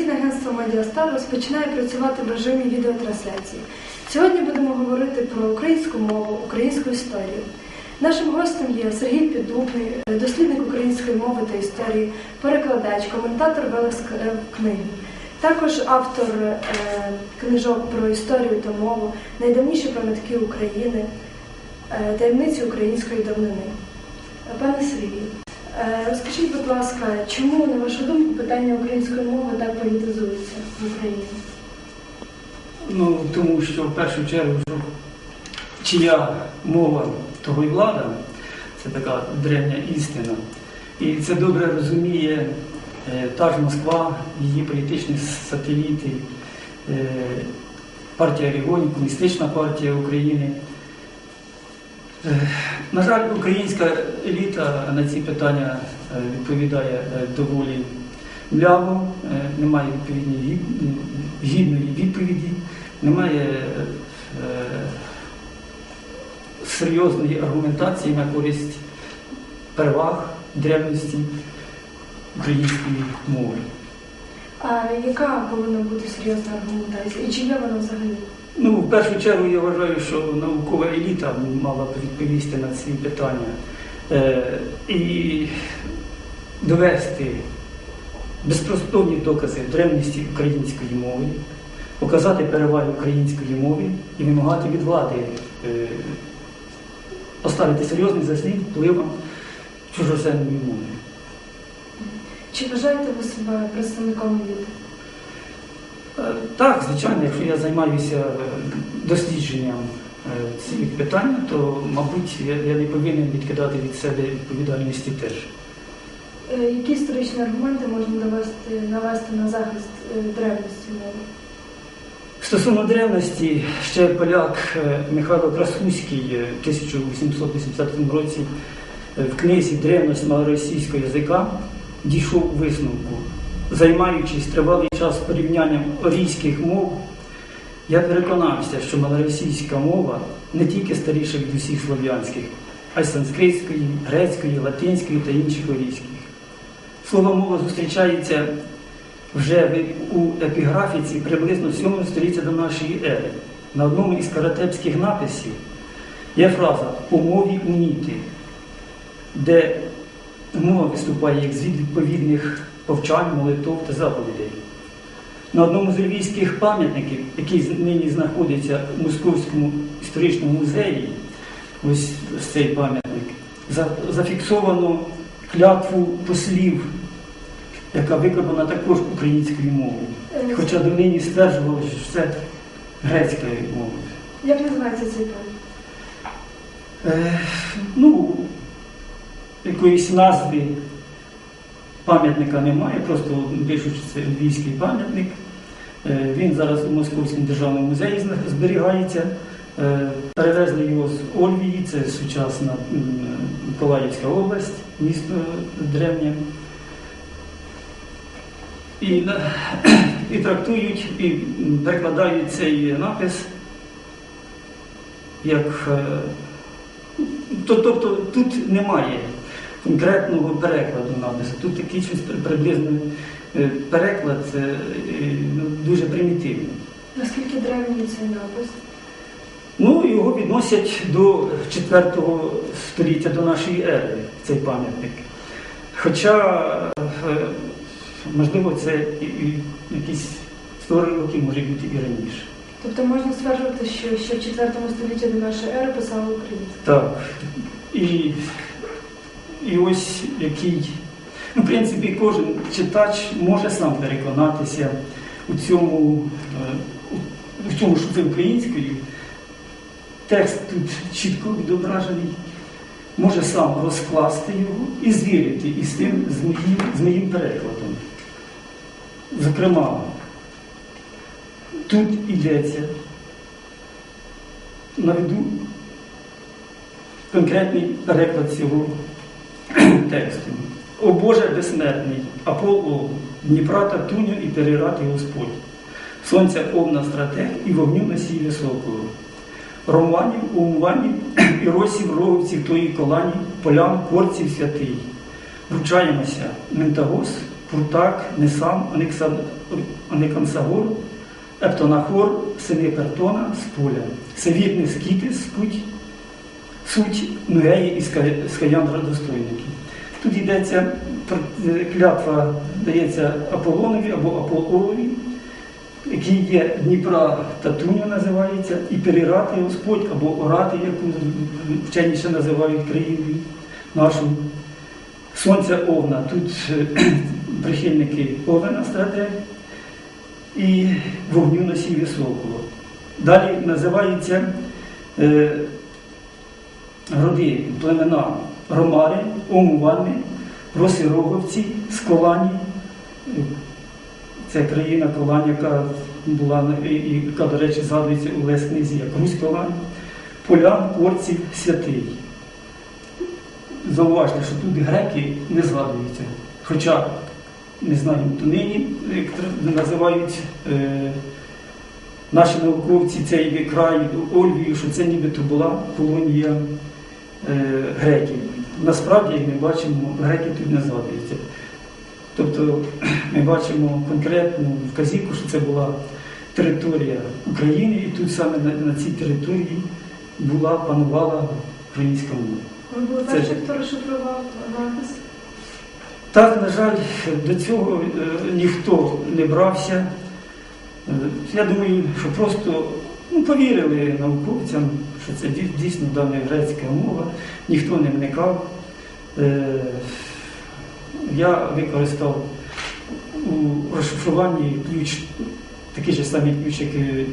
інформаційне агентство Медіастар розпочинає працювати в режимі відеотрансляції. Сьогодні будемо говорити про українську мову, українську історію. Нашим гостем є Сергій Піддубний, дослідник української мови та історії, перекладач, коментатор велес книги. Також автор е, книжок про історію та мову, найдавніші пам'ятки України, е, таємниці української давнини. Пане Сергію, розкажіть, будь ласка, чому, на вашу думку, питання української мови так політизується в Україні? Ну, тому що в першу чергу, чия мова, того й влада, це така древня істина. І це добре розуміє е, та ж Москва, її політичні сателіти, е, партія регіонів, Комуністична партія України. Е, На жаль, українська еліта на ці питання е, відповідає е, доволі мляво, немає відповідної гідної відповіді, немає серйозної аргументації на користь переваг древності української мови. А яка повинна бути серйозна аргументація? І чи є вона взагалі? Ну, в першу чергу я вважаю, що наукова еліта мала б відповісти на ці питання е, і довести безпростовні докази древності української мови, показати переваги української мови і вимагати від влади е, поставити серйозний заслід впливом чужоземної мови. Чи вважаєте ви себе представником еліти? Е, Так, звичайно, якщо я займаюся е, дослідженням е, цих питань, то, мабуть, я, не повинен відкидати від себе відповідальності теж. Які історичні аргументи можна навести, навести на захист древності мови? Стосовно древності, ще поляк Михайло Красуський в 1880 році в книзі Древність малоросійського язика дійшов висновку. Займаючись тривалий час порівнянням орійських мов, я переконався, що малоросійська мова не тільки старіша від усіх слов'янських, а й санскритської, грецької, латинської та інших орійських. Слово мова зустрічається вже у епіграфіці приблизно 7 століття до нашої ери. На одному із каратепських написів є фраза по мові уніти, де мова виступає як звід відповідних повчань, молитов та заповідей. На одному з львівських пам'ятників, який нині знаходиться в Московському історичному музеї, ось цей пам'ятник, за- зафіксовано клятву послів яка викладена також українською мовою. Е, Хоча донині стверджували, що це грецька мова. Як називається цей пам'ятник? Е, ну, якоїсь назви пам'ятника немає, просто пишуть, це львівський пам'ятник. Е, він зараз у Московському державному музеї зберігається. Е, перевезли його з Ольвії, це сучасна Миколаївська область, місто древнє. І, і трактують, і перекладають цей напис як. е, Тобто тут немає конкретного перекладу напису. Тут такий щось при- приблизно е, переклад е, е, ну, дуже примітивний. Наскільки древній цей напис? Ну, його відносять до 4 століття до нашої ери, цей пам'ятник. Хоча, можливо, це якісь 100 років може бути і раніше. Тобто можна стверджувати, що ще в 4 столітті до нашої ери писали українською. Так. І, і ось який, ну, в принципі, кожен читач може сам переконатися у цьому, е, в цьому, що це українською. Текст тут чітко відображений, може сам розкласти його і звірити із тим, з моїм, з моїм перекладом. Зокрема, тут йдеться, наведу конкретний переклад цього тексту. О Боже безсмертний, Апол Дніпра та Туню і перерати Господь, Сонця овна стратег і вогню носій високого. Романів, умуванів і росів роговців тої колані, полям корців святий. Вручаємося Ментагос Прутак, Несам, Аникса- Ептонахор, сини Пертона з поля. Севітний скіти, спуть, суть Нуеї і Скаяндра достойники. Тут йдеться е, клятва дається Аполлонові або Аполлові, який є Дніпра Татуню називається, і перерати Господь або орати, яку вчені ще називають країною нашу. Сонця Овна. Тут е, прихильники Овена стратегії і вогню носів високого. Далі називаються роди, племена Ромари, Омувани, Росироговці, Сколані. Це країна Колань, яка була яка, до речі, згадується у Лес книзі як Русь Колань, Полян, Орців, Святий. Зауважте, що тут греки не згадуються. Хоча, не знаю, то нині називають е, наші науковці цей край Ольвію, що це нібито була колонія греків. Насправді, як ми бачимо, греки тут не згадуються. Тобто ми бачимо конкретну вказівку, що це була територія України, і тут саме на, на цій території була, панувала українська мова. Ви Це- перші, хто розшифрував напис? Так, на жаль, до цього е, ніхто не брався. Е, Я думаю, що просто ну, повірили науковцям, що це дійсно давня грецька мова, ніхто не вникав. Е, Я використав у розшифруванні ключ, такий же самий ключ, який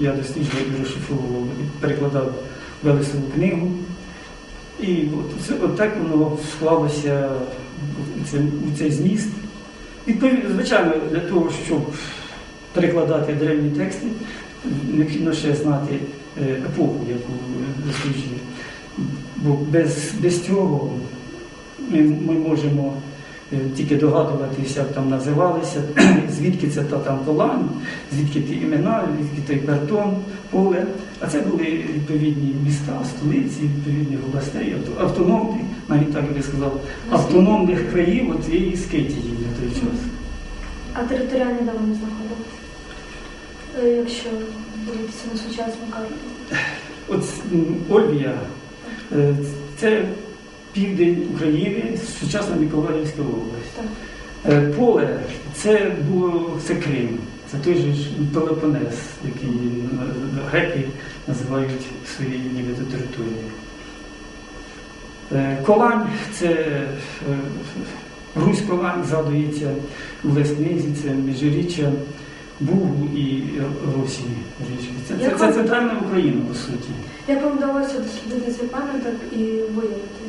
я досліджував і розшифровував, перекладав Велесову книгу. І от, от так воно склалося у цей зміст. Відповідно, звичайно, для того, щоб перекладати древні тексти, необхідно ще знати е, епоху, яку досліджує. Бо без, без цього ми, ми можемо е, тільки догадуватися, як там називалися, звідки це та там Колань, звідки ті імена, звідки той Пертон, поле. А це були відповідні міста, столиці, відповідних областей, автономних, навіть так я би сказав, автономних країв от цієї Скитії на той час. А територіальні вони знаходились? Е, Якщо дивитися на сучасну карту. От м, Ольвія е, це південь України, сучасна Миколаївська область. Так. Е, Поле це було це Крим, це той же Пелопонес, який е, греки називають своєю нібито територією. Е, Колань це е, Русь Колань згадується у Леснизі, це міжріччя Бугу і Росії річки. Це, це, це центральна Україна, по суті. Як вам вдалося дослідити цей пам'яток і виявити?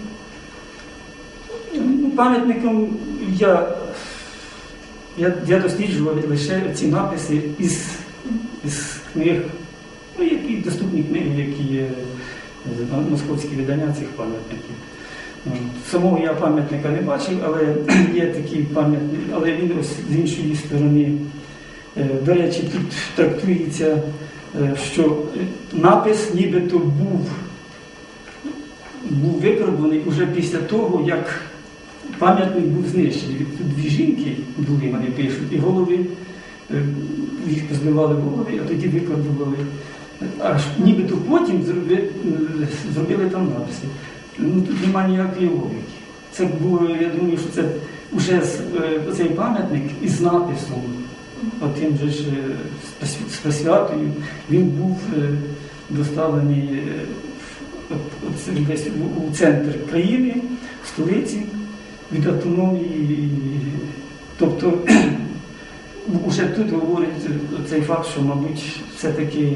Ну, Пам'ятником я, я, я досліджував лише ці написи із, із книг, ну, які доступні книги, які є московські видання цих пам'ятників. Самого я пам'ятника не бачив, але є такий пам'ятник, але він ось з іншої сторони. Е, До речі, тут трактується, е, що напис нібито був був викорбований уже після того, як пам'ятник був знищений. Тут дві жінки були, вони пишуть, і голови, е, їх позбивали голови, а тоді викорбували. Аж нібито потім зробили, зробили там написи. Ну, тут немає ніякої логіки. Це було, я думаю, що це вже цей пам'ятник із написом, отим же ж е, посвятою, він був е, доставлений е, у- центр країни, в столиці від автономії. Тобто вже тут говорить цей факт, що, мабуть, все-таки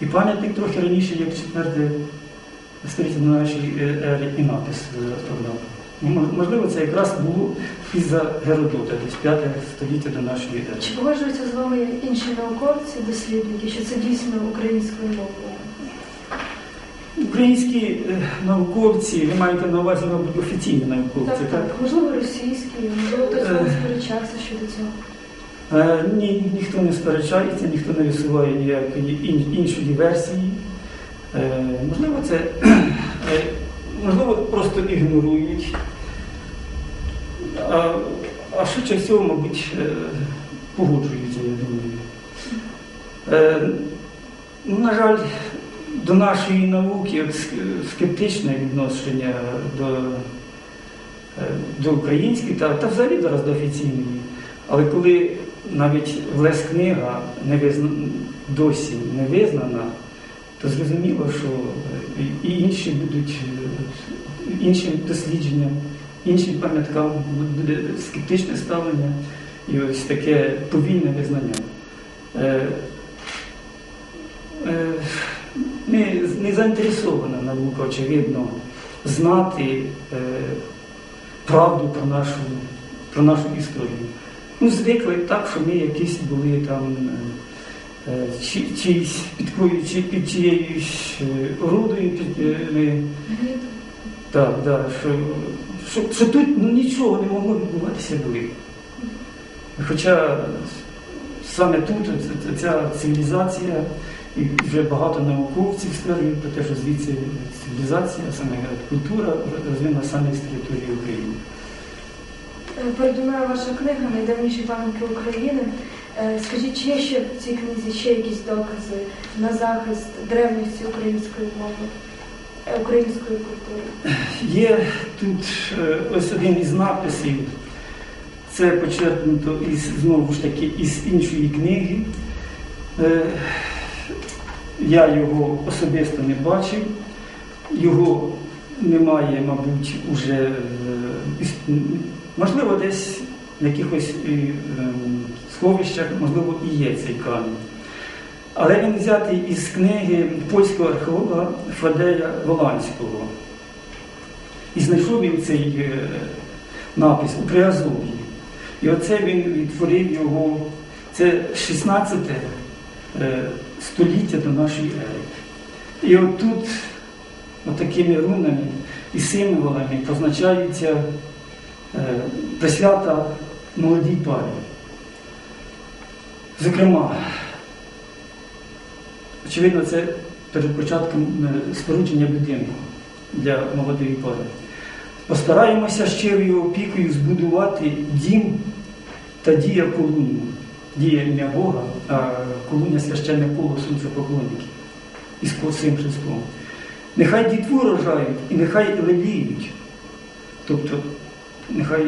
і пам'ятник трохи раніше, як четверте століття до нашої е, ери, і напис. Ну, Можливо, це якраз було із-за Геродота, десь 5 століття до нашої ери. Чи погоджуються з вами інші науковці, дослідники, що це дійсно українською мовою? Українські е, науковці, ви маєте на увазі, мабуть, офіційні науковці, Так, так? так. Можливо, російські, можливо, хтось Е. вам сперечався щодо цього. Е, Ні, ніхто не сперечається, ніхто не висуває ніякої іншої версії. Е, Можливо, це можливо, просто ігнорують. А а швидше всього, мабуть, е, погоджуються, я думаю. Е, ну, на жаль, до нашої науки скептичне відношення до, е, до української та, та взагалі зараз до офіційної. Але коли навіть влез книга не визна, досі не визнана, то зрозуміло, що е, і інші будуть іншим дослідженням, іншим пам'яткам буде скептичне ставлення і ось таке повільне визнання. Е, е, Не, не заінтересована наука, очевидно, знати е, правду про нашу, про нашу історію. Ну, звикли так, що ми якісь були там е, чи, чиїсь під, кою- чи під чиєюсь е, орудою, під, е, ми, так, да, що, що, що тут ну, нічого не могло відбуватися були. Хоча саме тут ця цивілізація, і вже багато науковців стверджують про те, що звідси цивілізація, саме культура розвинена саме з території України. Е, Переді ваша книга Найдавніші пам'ятки України. Е, Скажіть, чи є ще в цій книзі ще якісь докази на захист древності української мови, української культури? Є тут е, ось один із написів, це почерпнуто із, знову ж таки із іншої книги. Е, Я його особисто не бачив, його немає, мабуть, уже, е, можливо, десь в якихось е, ем, сховищах, можливо, і є цей камінь. Але він взятий із книги польського археолога Фадея Воланського. І знайшов він цей е, напис у Приазов'ї. І оце він відтворив його, це 16 е, століття до нашої ери. І отут, отакими рунами і символами позначаються е, присвята молодій парі. Зокрема, очевидно, це перед початком е, спорудження будинку для молодої пари. Постараємося щирою опікою збудувати дім та дія колуну. Дія ім'я Бога, а колуня священне коло сонцепоклонників із косим Христом. Нехай дітву рожають і нехай леліють, тобто нехай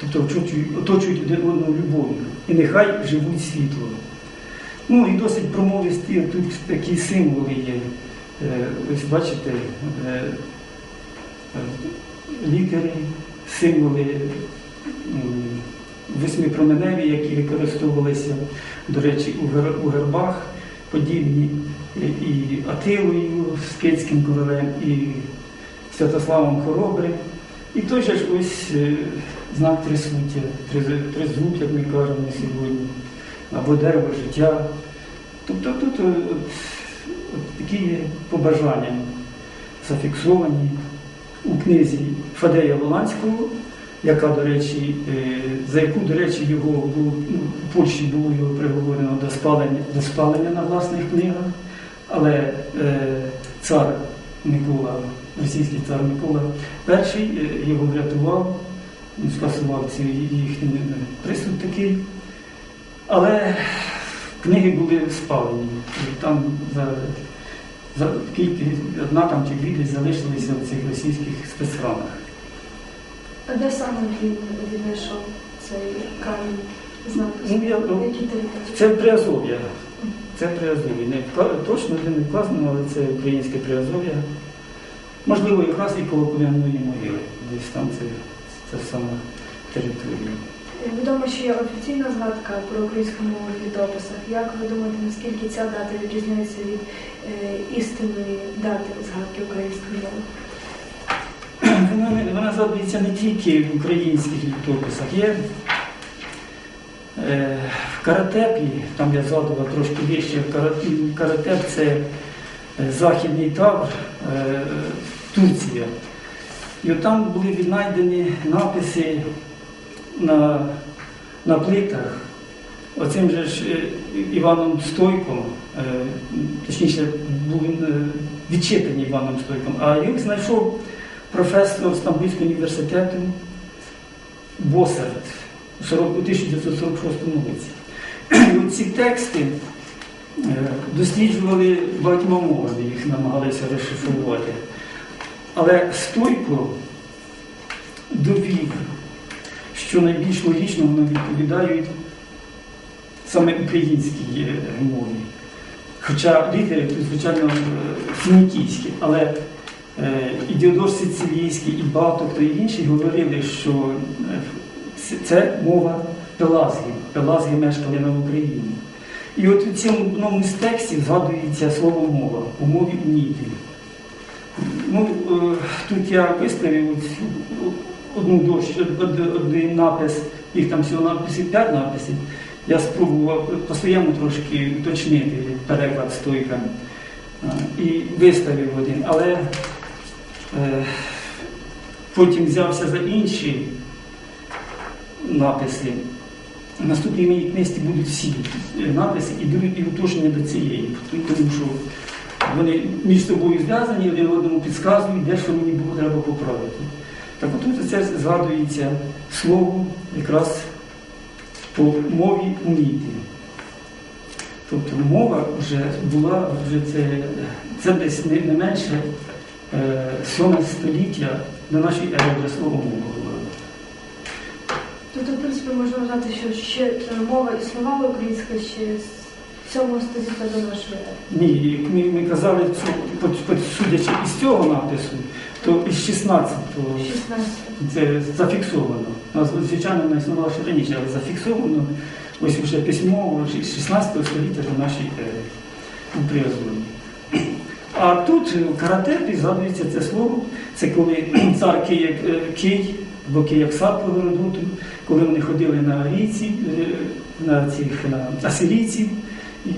тобто, оточують, один одного любов'ю, і нехай живуть світлом. Ну і досить промовисті тут такі символи є. Е, Ось бачите, е, е, літери, символи восьмипроменеві, які використовувалися, до речі, у гербах, подібні і- Атилою з Кицьким королем, і Святославом Хоробрим. І той же ж ось знак трисуття, триз- тризуб, як ми кажемо сьогодні, або дерево життя. Тобто тут е, от, от такі побажання зафіксовані у книзі Фадея Воланського, яка, до речі, е, за яку, до речі, його було, ну, в Польщі було його приговорено до спалення, до спалення на власних книгах, але е, цар Микола, російський цар Микола І е, його врятував, він скасував ці їхній присуд такий. Але книги були спалені. І там за, за кілька, одна там чи дві десь залишилися в цих російських спецхранах. А де саме він віднайшов цей камінь з написом? Ну, я, ну? Це Приазов'я. Це Приазов'я. Не точно де не вказано, але це українське Приазов'я. Можливо, якраз і коло Полянної могили. Десь там це, це сама територія. Відомо, що є офіційна згадка про українську мову в літописах. Як ви думаєте, наскільки ця дата відрізняється від е, істинної дати згадки української мови? Вона, вона згадується не тільки в українських літописах. Є е, в Каратепі, там я згадував трошки Кара- Каратеп це е, західний табор, е, Турція. І от там були віднайдені написи на, на плитах. Оцим же ж е, Іваном Стойком, е, точніше, був е, відчитані Іваном Стойком, а їх знайшов професор Стамбульського університету Босерт. у 1946 році. І ці тексти досліджували багатьма мовами, їх намагалися розшифрувати. Але Стойко довів, що найбільш логічно вони відповідають саме українській мові. Хоча літери тут, звичайно, е, фінікійські, але е, і Діодор Сицилійський, і багато хто інші говорили, що е, це- мова Пелазгів. Пелазги мешкали на Україні. І от у цьому одному з текстів згадується слово мова у мові Ніді. Ну, тут я виставив от одну дощ, один напис, їх там всього написів, п'ять написів. Я спробував по-своєму трошки уточнити переклад стойка і виставив один. Але е, потім взявся за інші написи. В наступній моїй книзі будуть всі е, написи і будуть і уточнення до цієї, тому що вони між собою зв'язані, один одному підказують, де що мені було треба поправити. Так от це згадується слово якраз по мові уміти. Тобто мова вже була, вже це, це десь не, менше е, 7 століття до нашої ери вже слово мова була. Тобто, в принципі, можна вважати, що ще е, мова існувала українська ще 7 століття до нашої ери. Ні, як ми, ми казали, що, судячи із цього напису, то із 16-го 16. це зафіксовано. Звичайно, вона існувала ще раніше, але зафіксовано ось вже письмово з 16 століття до нашої ери у Приазові. А тут каратепі згадується це слово. Це коли цар Київ, е, Кий, або Київсад по коли вони ходили на арійці, е, на цих на асирійців, і,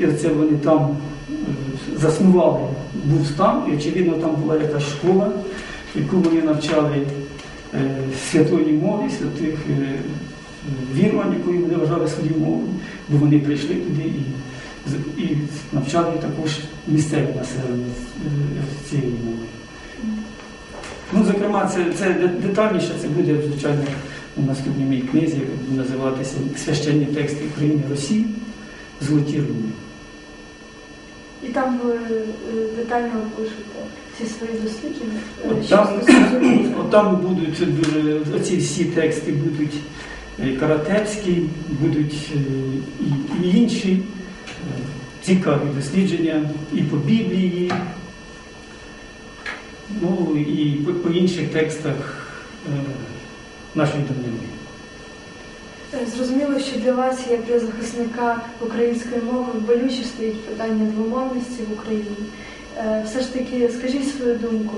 і оце вони там е, заснували, був стан, і очевидно там була якась школа, яку вони навчали е, святої мові, святих е, вірувань, якою вони вважали свою мову, бо вони прийшли туди і, і навчали також місцеве населення цієї мови. Ну, зокрема, це, це детальніше, це буде, звичайно, у наступній моїй книзі, яка буде називатися Священні тексти України Росії, Золоті руни. І там ви е, детально опишете всі свої дослідження. е, От Там, от там будуть е, оці всі тексти будуть е, каратепські, будуть і, інші цікаві дослідження і по Біблії, ну і по, по інших текстах нашої давнини. Зрозуміло, що для вас, як для захисника української мови, болюче стоїть питання двомовності в Україні. Е, Все ж таки, скажіть свою думку,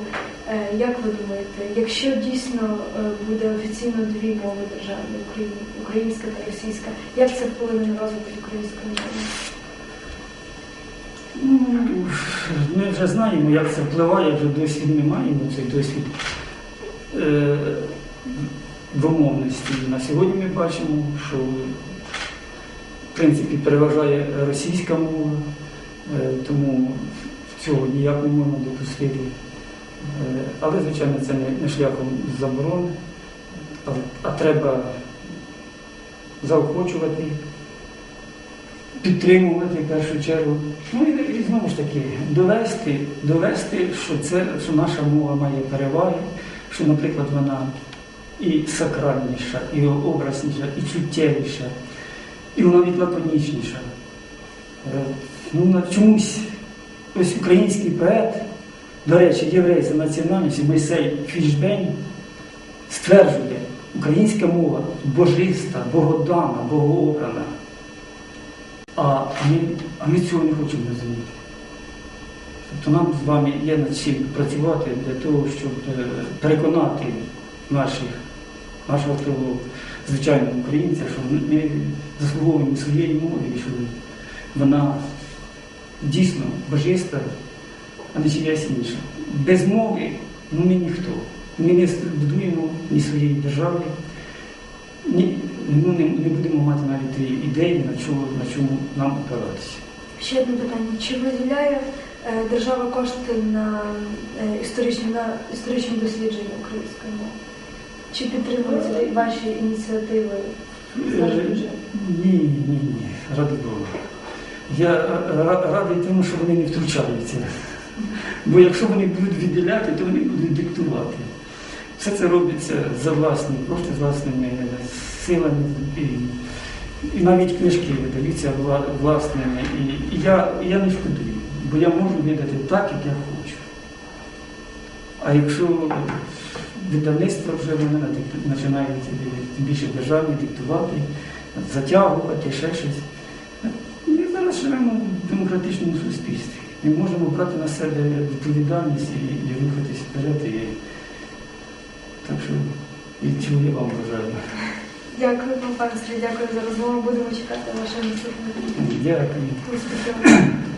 е, як ви думаєте, якщо дійсно е, буде офіційно дві мови держави в Україні, українська та російська, як це вплине на розвиток української мови? Ну, Ми вже знаємо, як це впливає, вже досвід ми маємо цей досвід двомовності. На сьогодні ми бачимо, що в принципі переважає російська мова, е, тому цього ніяк не можна допустити. Е, але, звичайно, це не, шляхом заборони, а треба заохочувати підтримувати в першу чергу. Ну і, і знову ж таки довести, довести, що це що наша мова має переваги, що, наприклад, вона і сакральніша, і образніша, і чуттєвіша, і навіть лаконічніша. Е, Ну, на чомусь ось український поет, до речі, єврей за національністю Мойсей Фішбень стверджує, українська мова божиста, богодана, богообрана. А ми, а ми цього не хочемо розуміти. Тобто нам з вами є над чим працювати для того, щоб е, переконати наших, нашого того звичайного українця, що ми заслуговуємо своєї мови, що вона дійсно божиста, а не чиясь інша. Без мови ну, ми ніхто. Ми не будуємо ні своєї держави, ні, ну, не, не будемо мати навіть тієї ідеї, на чому, на чому нам опиратися. Ще одне питання: чи виділяє е, держава кошти на е, історичні на історичні дослідження української мови? Чи підтримують ваші ініціативи? Наш бюджет? Ні, ні, ні, ради Бога. Я радий тому, що вони не втручаються. Бо якщо вони будуть відділяти, то вони будуть диктувати. Все це робиться за власні з власними силами. І, і навіть книжки видаються власними. І, і я, і я не шкодую, бо я можу видати так, як я хочу. А якщо видавництво вже вони починають е, тим більше державні диктувати, затягувати, ще щось. Ми зараз живемо в демократичному суспільстві. Ми можемо брати на себе відповідальність і, рухатись вперед. І, так що і цього я вам бажаю. Дякую, пан Сергій, дякую за розмову. Будемо чекати вашого наступного Дякую.